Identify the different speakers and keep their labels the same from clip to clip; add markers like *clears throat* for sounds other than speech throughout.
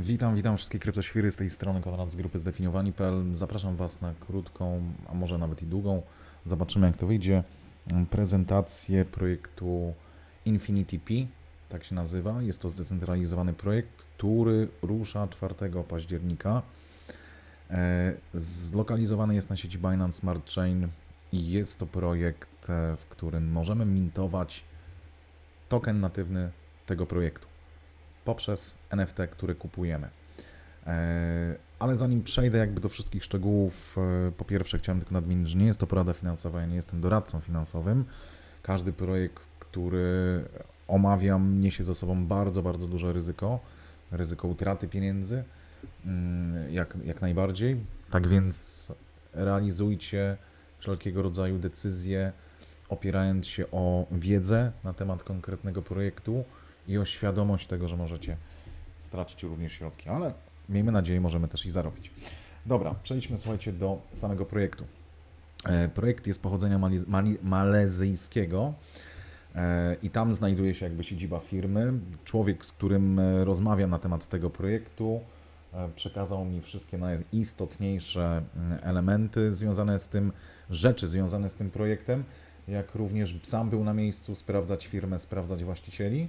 Speaker 1: Witam, witam wszystkie kryptoświry z tej strony Konrad z grupy zdefiniowani.pl. Zapraszam Was na krótką, a może nawet i długą, zobaczymy jak to wyjdzie, prezentację projektu Infinity P, tak się nazywa. Jest to zdecentralizowany projekt, który rusza 4 października. E, Zlokalizowany jest na sieci Binance Smart Chain i jest to projekt, e, w którym możemy mintować token natywny tego projektu poprzez NFT, które kupujemy. E, Ale zanim przejdę jakby do wszystkich szczegółów, e, po pierwsze chciałem tylko nadmienić, że nie jest to porada finansowa, ja nie jestem doradcą finansowym. Każdy projekt, który omawiam, niesie ze sobą bardzo, bardzo duże ryzyko, ryzyko utraty pieniędzy, mm, jak, jak najbardziej. Tak więc realizujcie wszelkiego rodzaju decyzje, opierając się o wiedzę na temat konkretnego projektu i o świadomość tego, że możecie stracić również środki, ale miejmy nadzieję, możemy też i zarobić. Dobra, przejdźmy słuchajcie do samego projektu. E, Projekt jest pochodzenia malezyjskiego e, i tam znajduje się jakby siedziba firmy. Człowiek, z którym e, rozmawiam na temat tego projektu, przekazał mi wszystkie najistotniejsze mm, elementy związane z tym, rzeczy związane z tym projektem, jak również sam był na miejscu sprawdzać firmę, sprawdzać właścicieli.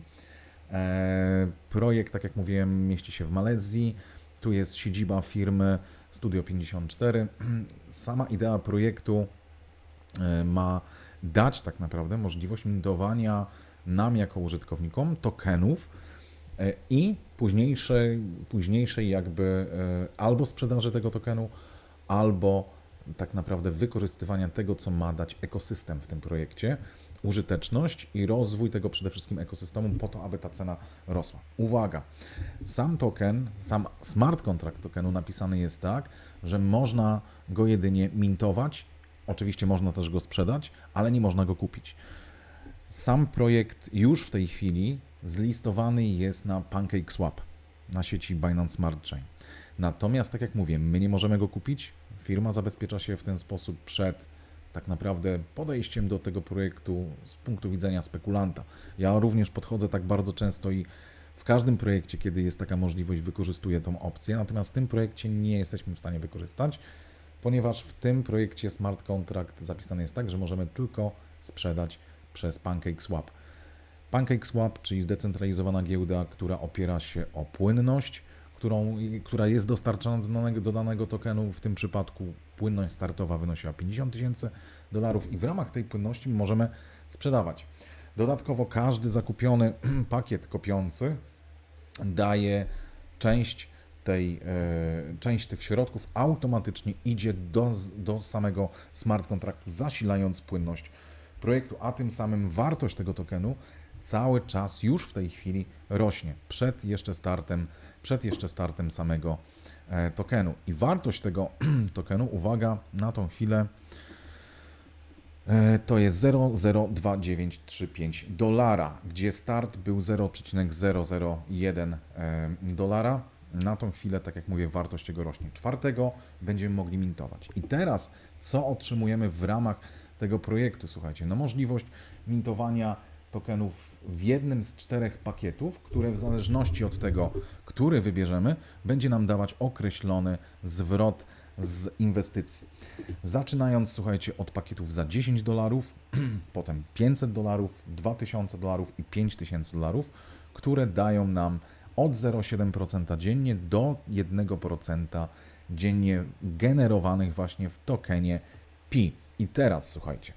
Speaker 1: E, Projekt, tak jak mówiłem, mieści się w Malezji. Tu jest siedziba firmy Studio 54. *clears throat* Sama idea projektu e, ma dać tak naprawdę możliwość mintowania nam jako użytkownikom tokenów e, i późniejszej, późniejszej jakby albo sprzedaży tego tokenu, albo tak naprawdę wykorzystywania tego, co ma dać ekosystem w tym projekcie, użyteczność i rozwój tego przede wszystkim ekosystemu po to, aby ta cena rosła. Uwaga, sam token, sam smart contract tokenu napisany jest tak, że można go jedynie mintować, oczywiście można też go sprzedać, ale nie można go kupić. Sam projekt już w tej chwili zlistowany jest na PancakeSwap, na sieci Binance Smart Chain. Natomiast, tak jak mówię, my nie możemy go kupić. Firma zabezpiecza się w ten sposób przed tak naprawdę podejściem do tego projektu z punktu widzenia spekulanta. Ja również podchodzę tak bardzo często i w każdym projekcie, kiedy jest taka możliwość, wykorzystuję tą opcję. Natomiast w tym projekcie nie jesteśmy w stanie wykorzystać, ponieważ w tym projekcie smart contract zapisany jest tak, że możemy tylko sprzedać przez PancakeSwap. PancakeSwap, czyli zdecentralizowana giełda, która opiera się o płynność, którą, która jest dostarczana do danego, do danego tokenu. W tym przypadku płynność startowa wynosiła 50 tysięcy dolarów i w ramach tej płynności możemy sprzedawać. Dodatkowo każdy zakupiony *clears throat* pakiet kopiący daje część tej, e, część tych środków automatycznie idzie do, do samego smart kontraktu, zasilając płynność projektu, a tym samym wartość tego tokenu cały czas już w tej chwili rośnie przed jeszcze startem, przed jeszcze startem samego e, tokenu. I wartość tego *clears throat* tokenu, uwaga, na tą chwilę e, to jest 0,02935 dolara, gdzie start był 0,001 e, dolara. Na tą chwilę, tak jak mówię, wartość tego rośnie. Czwartego będziemy mogli mintować. I teraz, co otrzymujemy w ramach tego projektu? Słuchajcie, no możliwość mintowania tokenów w jednym z czterech pakietów, które w zależności od tego, który wybierzemy, będzie nam dawać określony zwrot z inwestycji. Zaczynając, słuchajcie, od pakietów za 10 dolarów, *clears throat* potem 500 dolarów, 2000 dolarów i 5000 dolarów, które dają nam od 0,7% dziennie do 1% dziennie generowanych właśnie w tokenie Pi. I teraz słuchajcie,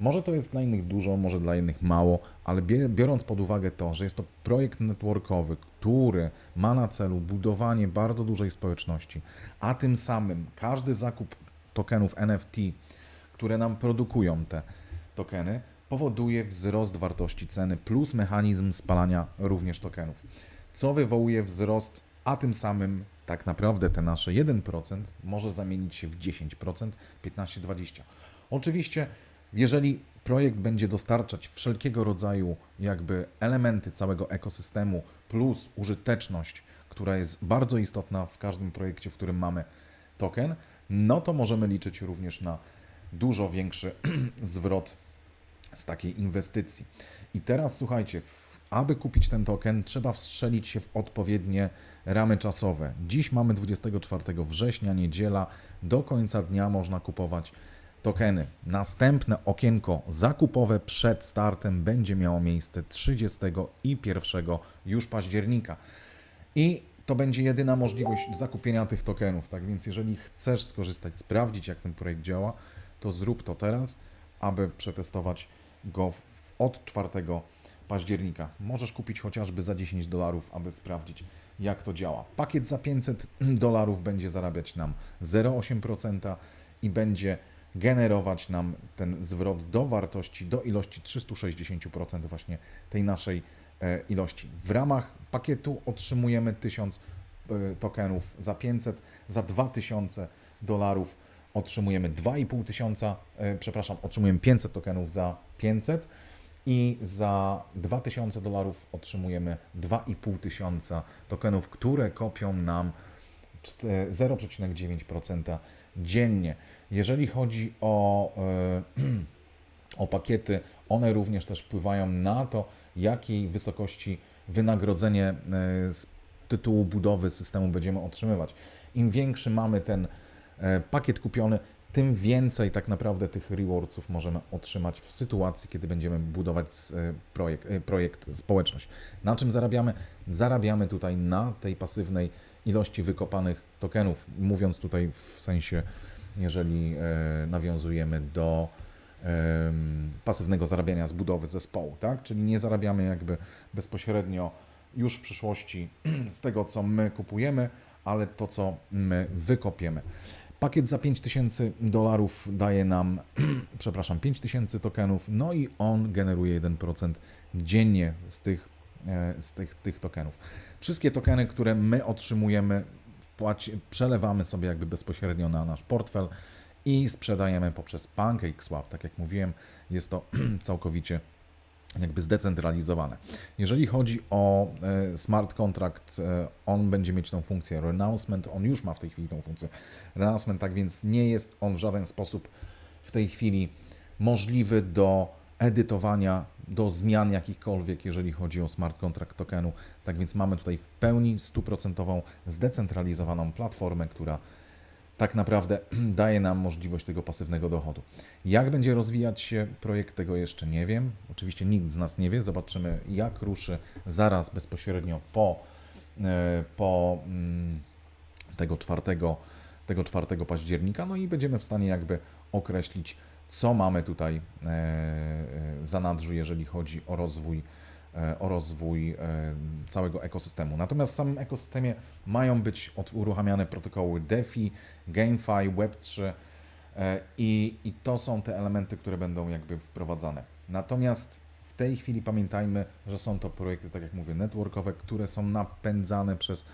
Speaker 1: może to jest dla innych dużo, może dla innych mało, ale biorąc pod uwagę to, że jest to projekt networkowy, który ma na celu budowanie bardzo dużej społeczności, a tym samym każdy zakup tokenów NFT, które nam produkują te tokeny, powoduje wzrost wartości ceny plus mechanizm spalania również tokenów, co wywołuje wzrost, a tym samym tak naprawdę te nasze 1% może zamienić się w 10%, 15-20%. Oczywiście jeżeli projekt będzie dostarczać wszelkiego rodzaju jakby elementy całego ekosystemu plus użyteczność, która jest bardzo istotna w każdym projekcie, w którym mamy token, no to możemy liczyć również na dużo większy *clears throat* zwrot z takiej inwestycji. I teraz słuchajcie, aby kupić ten token, trzeba wstrzelić się w odpowiednie ramy czasowe. Dziś mamy 24 września, niedziela, do końca dnia można kupować tokeny. Następne okienko zakupowe przed startem będzie miało miejsce 30 i 1 już października. I to będzie jedyna możliwość zakupienia tych tokenów. Tak więc, jeżeli chcesz skorzystać, sprawdzić, jak ten projekt działa, to zrób to teraz, aby przetestować go od 4 października. Możesz kupić chociażby za 10 dolarów, aby sprawdzić, jak to działa. Pakiet za 500 dolarów będzie zarabiać nam 0,8% i będzie generować nam ten zwrot do wartości, do ilości 360% właśnie tej naszej e, ilości. W ramach pakietu otrzymujemy 1000 e, tokenów za 500, za 2000 dolarów otrzymujemy 2,5 tysiąca, e, przepraszam, otrzymujemy 500 tokenów za 500 i za 2000 dolarów otrzymujemy 2,5 tysiąca tokenów, które kopią nam 0,9% dziennie. Jeżeli chodzi o, e, *clears throat* o pakiety, one również też wpływają na to, jakiej wysokości wynagrodzenie e, z tytułu budowy systemu będziemy otrzymywać. Im większy mamy ten e, pakiet kupiony, tym więcej tak naprawdę tych rewardsów możemy otrzymać w sytuacji, kiedy będziemy budować projekt, projekt społeczność. Na czym zarabiamy? Zarabiamy tutaj na tej pasywnej ilości wykopanych tokenów, mówiąc tutaj w sensie, jeżeli e, nawiązujemy do pasywnego zarabiania z budowy zespołu, tak? Czyli nie zarabiamy jakby bezpośrednio już w przyszłości *clears throat* z tego, co my kupujemy, ale to, co my wykopiemy. Pakiet za 5000 dolarów daje nam, *clears throat* przepraszam, 5000 tokenów, no i on generuje 1% dziennie z tych, z tych, tych tokenów. Wszystkie tokeny, które my otrzymujemy, przelewamy sobie jakby bezpośrednio na nasz portfel i sprzedajemy poprzez PancakeSwap. Tak jak mówiłem, jest to *clears throat* całkowicie jakby zdecentralizowane. Jeżeli chodzi o e, smart contract, e, on będzie mieć tą funkcję renouncement, on już ma w tej chwili tą funkcję renouncement, tak więc nie jest on w żaden sposób w tej chwili możliwy do edytowania, do zmian jakichkolwiek, jeżeli chodzi o smart contract tokenu. Tak więc mamy tutaj w pełni stuprocentową zdecentralizowaną platformę, która tak naprawdę *clears throat* daje nam możliwość tego pasywnego dochodu. Jak będzie rozwijać się projekt, tego jeszcze nie wiem. Oczywiście nikt z nas nie wie. Zobaczymy, jak ruszy zaraz bezpośrednio po, e, po mm, tego 4, tego 4 października. No i będziemy w stanie jakby określić, co mamy tutaj e, w zanadrzu, jeżeli chodzi o rozwój E, o rozwój e, całego ekosystemu. Natomiast w samym ekosystemie mają być uruchamiane protokoły DeFi, GameFi, Web3 e, i, i to są te elementy, które będą jakby wprowadzane. Natomiast w tej chwili pamiętajmy, że są to projekty, tak jak mówię, networkowe, które są napędzane przez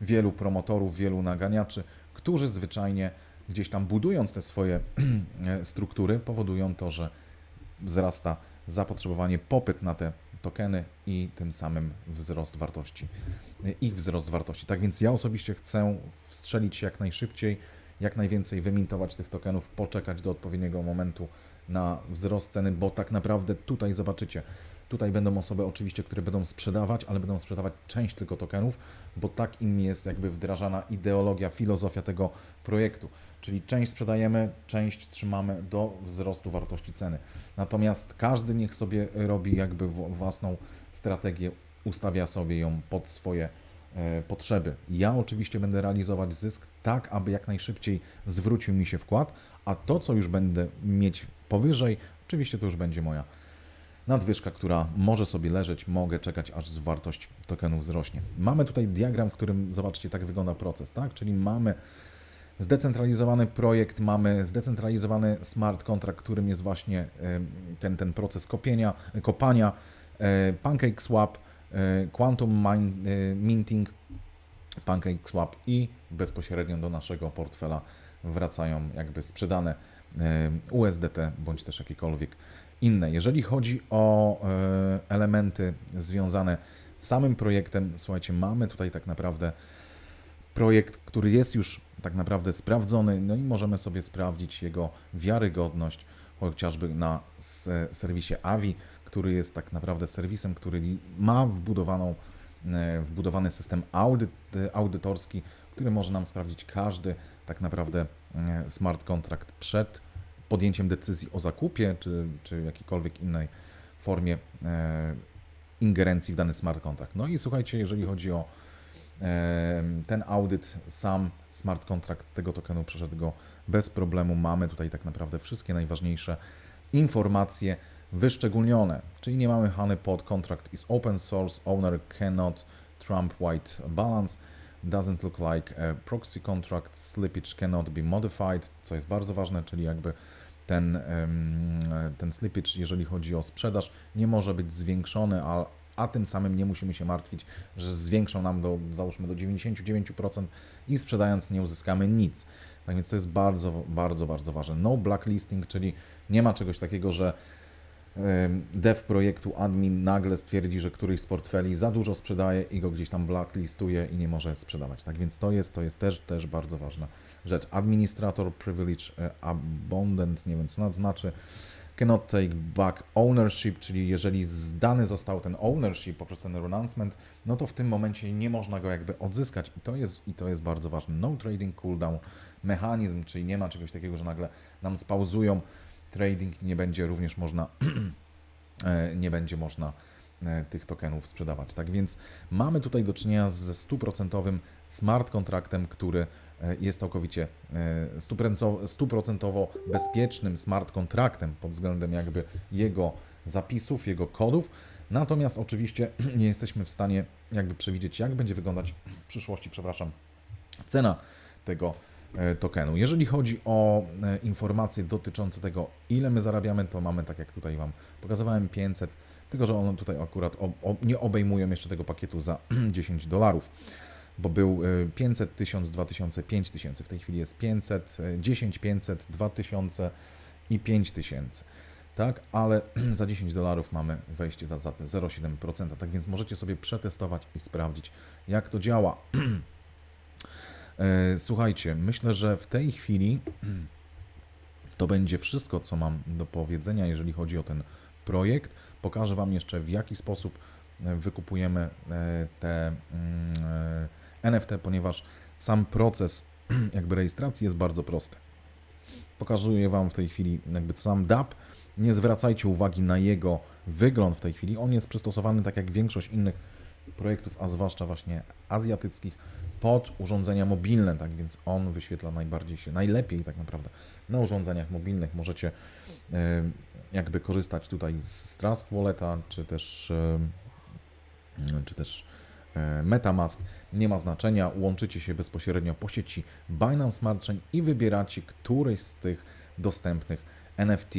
Speaker 1: wielu promotorów, wielu naganiaczy, którzy zwyczajnie gdzieś tam budując te swoje *clears throat* struktury, powodują to, że wzrasta zapotrzebowanie, popyt na te tokeny i tym samym wzrost wartości, ich wzrost wartości. Tak więc ja osobiście chcę wstrzelić się jak najszybciej, jak najwięcej wymintować tych tokenów, poczekać do odpowiedniego momentu na wzrost ceny, bo tak naprawdę tutaj zobaczycie, Tutaj będą osoby oczywiście, które będą sprzedawać, ale będą sprzedawać część tylko tokenów, bo tak im jest jakby wdrażana ideologia, filozofia tego projektu. Czyli część sprzedajemy, część trzymamy do wzrostu wartości ceny. Natomiast każdy niech sobie robi jakby własną strategię, ustawia sobie ją pod swoje e, potrzeby. Ja oczywiście będę realizować zysk tak, aby jak najszybciej zwrócił mi się wkład, a to, co już będę mieć powyżej, oczywiście to już będzie moja nadwyżka, która może sobie leżeć, mogę czekać, aż wartość tokenu wzrośnie. Mamy tutaj diagram, w którym zobaczcie, tak wygląda proces, tak? Czyli mamy zdecentralizowany projekt, mamy zdecentralizowany smart contract, którym jest właśnie ten, ten proces kopienia, kopania, e, Pancake Swap, e, Quantum e, Minting, Pancake Swap i bezpośrednio do naszego portfela wracają jakby sprzedane USDT bądź też jakiekolwiek inne. Jeżeli chodzi o e, elementy związane z samym projektem, słuchajcie, mamy tutaj tak naprawdę projekt, który jest już tak naprawdę sprawdzony, no i możemy sobie sprawdzić jego wiarygodność chociażby na serwisie Avi, który jest tak naprawdę serwisem, który ma wbudowaną, e, wbudowany system audyt, audytorski, który może nam sprawdzić każdy tak naprawdę e, smart contract przed podjęciem decyzji o zakupie, czy, czy jakiejkolwiek innej formie e, ingerencji w dany smart contract. No i słuchajcie, jeżeli chodzi o e, ten audyt, sam smart contract tego tokenu przeszedł go bez problemu. Mamy tutaj tak naprawdę wszystkie najważniejsze informacje wyszczególnione, czyli nie mamy honeypot, contract is open source, owner cannot trump white balance, doesn't look like a proxy contract, slippage cannot be modified, co jest bardzo ważne, czyli jakby ten, ten slippage, jeżeli chodzi o sprzedaż, nie może być zwiększony, a, a tym samym nie musimy się martwić, że zwiększą nam do, załóżmy, do 99% i sprzedając nie uzyskamy nic. Tak więc to jest bardzo, bardzo, bardzo ważne. No blacklisting, czyli nie ma czegoś takiego, że dev projektu admin nagle stwierdzi, że któryś z portfeli za dużo sprzedaje i go gdzieś tam blacklistuje i nie może sprzedawać. Tak więc to jest, to jest też, też bardzo ważna rzecz. Administrator privilege e, abundant, nie wiem co to znaczy, cannot take back ownership, czyli jeżeli zdany został ten ownership poprzez ten renouncement, no to w tym momencie nie można go jakby odzyskać i to jest, i to jest bardzo ważne. No trading cooldown mechanizm, czyli nie ma czegoś takiego, że nagle nam spauzują trading, nie będzie również można *clears throat* e, nie będzie można e, tych tokenów sprzedawać. Tak więc mamy tutaj do czynienia ze stuprocentowym smart kontraktem, który e, jest całkowicie stuprocentowo bezpiecznym smart kontraktem pod względem jakby jego zapisów, jego kodów. Natomiast oczywiście *clears throat* nie jesteśmy w stanie jakby przewidzieć, jak będzie wyglądać w przyszłości, przepraszam, cena tego tokenu. Jeżeli chodzi o e, informacje dotyczące tego, ile my zarabiamy, to mamy, tak jak tutaj Wam pokazywałem, 500, tylko że one tutaj akurat nie obejmują jeszcze tego pakietu za *clears throat* 10 dolarów, bo był 500, 1000, 2000, 5000. W tej chwili jest 500, 10, 500, 2000 i 5000 tak, ale *clears throat* za 10 dolarów mamy wejście za te 0,7%, tak więc możecie sobie przetestować i sprawdzić, jak to działa. *clears throat* E, słuchajcie, myślę, że w tej chwili to będzie wszystko, co mam do powiedzenia, jeżeli chodzi o ten projekt. Pokażę Wam jeszcze, w jaki sposób e, wykupujemy e, te mm, NFT, ponieważ sam proces *clears throat* jakby rejestracji jest bardzo prosty. Pokazuję Wam w tej chwili jakby sam DAP. Nie zwracajcie uwagi na jego wygląd w tej chwili. On jest przystosowany tak jak większość innych projektów, a zwłaszcza właśnie azjatyckich, pod urządzenia mobilne, tak więc on wyświetla najbardziej się, najlepiej tak naprawdę na urządzeniach mobilnych. Możecie jakby korzystać tutaj z Trust Walleta, czy też, czy też e, Metamask, nie ma znaczenia, łączycie się bezpośrednio po sieci Binance Smart Chain i wybieracie któryś z tych dostępnych NFT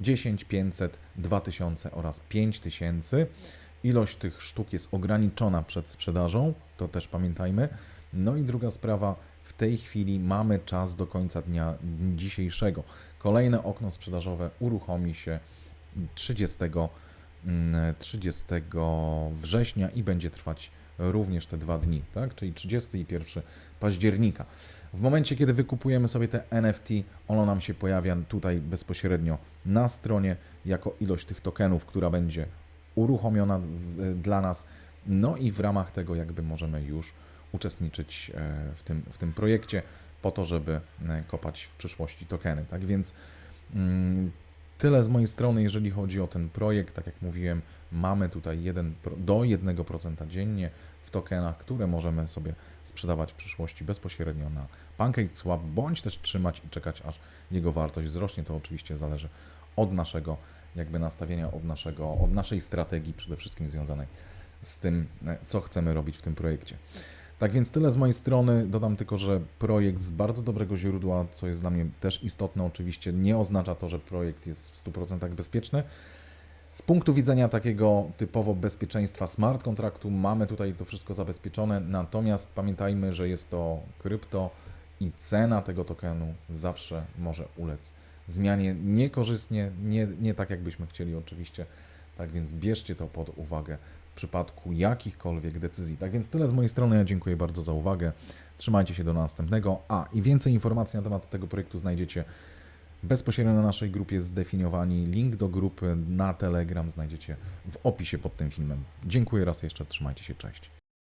Speaker 1: 10, 500, 2000 oraz 5000. Ilość tych sztuk jest ograniczona przed sprzedażą, to też pamiętajmy. No i druga sprawa, w tej chwili mamy czas do końca dnia dzisiejszego. Kolejne okno sprzedażowe uruchomi się 30, 30 mm, września i będzie trwać również te dwa dni, tak? czyli 30 i 1 października. W momencie, kiedy wykupujemy sobie te NFT, ono nam się pojawia tutaj bezpośrednio na stronie jako ilość tych tokenów, która będzie uruchomiona dla nas. No i w ramach tego jakby możemy już uczestniczyć e, w tym, w tym projekcie po to, żeby e, kopać w przyszłości tokeny. Tak więc mm, tyle z mojej strony, jeżeli chodzi o ten projekt. Tak jak mówiłem, mamy tutaj 1, do 1% dziennie w tokenach, które możemy sobie sprzedawać w przyszłości bezpośrednio na PancakeSwap, bądź też trzymać i czekać, aż jego wartość wzrośnie. To oczywiście zależy od naszego jakby nastawienia, od, naszego, od naszej strategii, przede wszystkim związanej z tym, e, co chcemy robić w tym projekcie. Tak więc tyle z mojej strony. Dodam tylko, że projekt z bardzo dobrego źródła, co jest dla mnie też istotne, oczywiście nie oznacza to, że projekt jest w 100% bezpieczny. Z punktu widzenia takiego typowo bezpieczeństwa smart kontraktu mamy tutaj to wszystko zabezpieczone, natomiast pamiętajmy, że jest to krypto i cena tego tokenu zawsze może ulec zmianie niekorzystnie, nie, nie tak jakbyśmy chcieli oczywiście. Tak więc bierzcie to pod uwagę przypadku jakichkolwiek decyzji. Tak więc tyle z mojej strony. Ja dziękuję bardzo za uwagę. Trzymajcie się do następnego. A i więcej informacji na temat tego projektu znajdziecie bezpośrednio na naszej grupie zdefiniowani. Link do grupy na Telegram znajdziecie w opisie pod tym filmem. Dziękuję raz jeszcze, trzymajcie się, cześć.